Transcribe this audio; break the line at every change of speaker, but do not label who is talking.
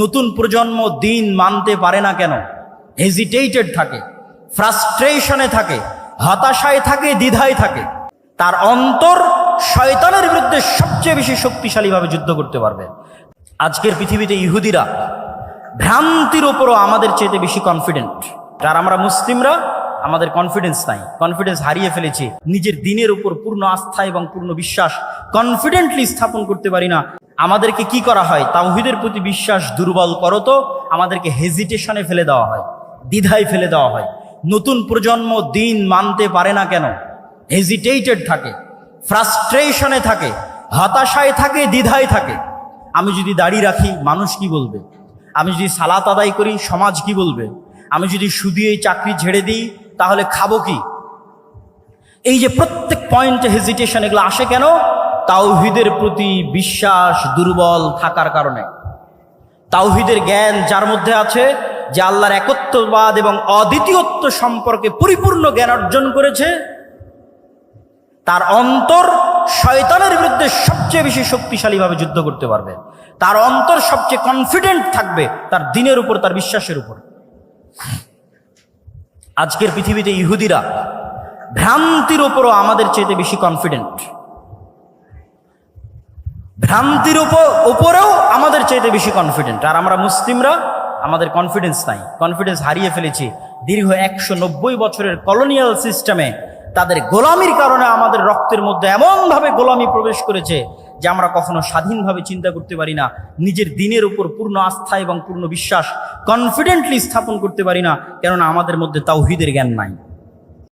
নতুন প্রজন্ম দিন মানতে পারে না কেন? হেজিটেটেড থাকে ফ্রাস্ট্রেশনে থাকে, হতাশায় থাকে, দ্বিধায় থাকে। তার অন্তর শয়তানের বিরুদ্ধে সবচেয়ে বেশি শক্তিশালীভাবে যুদ্ধ করতে পারবে। আজকের পৃথিবীতে ইহুদিরা ভ্রান্তির ওপরও আমাদের চেয়েতে বেশি কনফিডেন্ট আর আমরা মুসলিমরা, আমাদের কনফিডেন্স নাই। কনফিডেন্স হারিয়ে ফেলেছি। নিজের দিনের উপর পূর্ণ আস্থা এবং পূর্ণ বিশ্বাস কনফিডেন্টলি স্থাপন করতে পারি না। আমাদেরকে কি করা হয়? তাওহিদের প্রতি বিশ্বাস দুর্বল করো তো, আমাদেরকে হেজিটেশনে ফেলে দেওয়া হয়, দ্বিধায় ফেলে দেওয়া হয়। নতুন প্রজন্ম দিন মানতে পারে না কেন? হেজিটেটেড থাকে ফ্রাস্ট্রেশনে থাকে, হতাশায় থাকে, দ্বিধায় থাকে। আমি যদি দাড়ি রাখি, মানুষ কি বলবে? আমি যদি সালাত আদায় করি, সমাজ কি বলবে? আমি যদি শুধু এই চাকরি ছেড়ে দিই, তাহলে খাব কি? এই যে প্রত্যেক পয়েন্টে হেজিটেশন এগুলো আসে কেন? তাওহিদের প্রতি বিশ্বাস দুর্বল থাকার কারণে। তাওহিদের জ্ঞান যার মধ্যে আছে যে আল্লাহর একত্ববাদ এবং অদ্বিতীয়ত্ব সম্পর্কে পরিপূর্ণ জ্ঞান অর্জন করেছে, তার অন্তর শয়তানের বিরুদ্ধে সবচেয়ে বেশি শক্তিশালীভাবে যুদ্ধ করতে পারবে। তার অন্তর সবচেয়ে কনফিডেন্ট থাকবে তার দিনের উপর, তার বিশ্বাসের উপর। আজকের পৃথিবীতে ইহুদিরা ভ্রান্তির উপরও আমাদের চেয়েতে বেশি কনফিডেন্ট ভ্রান্তির উপর, উপরেও আমাদের চাইতে বেশি কনফিডেন্ট আর আমরা মুসলিমরা, আমাদের কনফিডেন্স নাই। কনফিডেন্স হারিয়ে ফেলেছি। দীর্ঘ একশো নব্বই বছরের কলোনিয়াল সিস্টেমে তাদের গোলামির কারণে আমাদের রক্তের মধ্যে এমনভাবে গোলামি প্রবেশ করেছে যে আমরা কখনো স্বাধীনভাবে চিন্তা করতে পারি না। নিজের দিনের উপর পূর্ণ আস্থা এবং পূর্ণ বিশ্বাস কনফিডেন্টলি স্থাপন করতে পারি না। কেননা আমাদের মধ্যে তাওহিদের জ্ঞান নাই।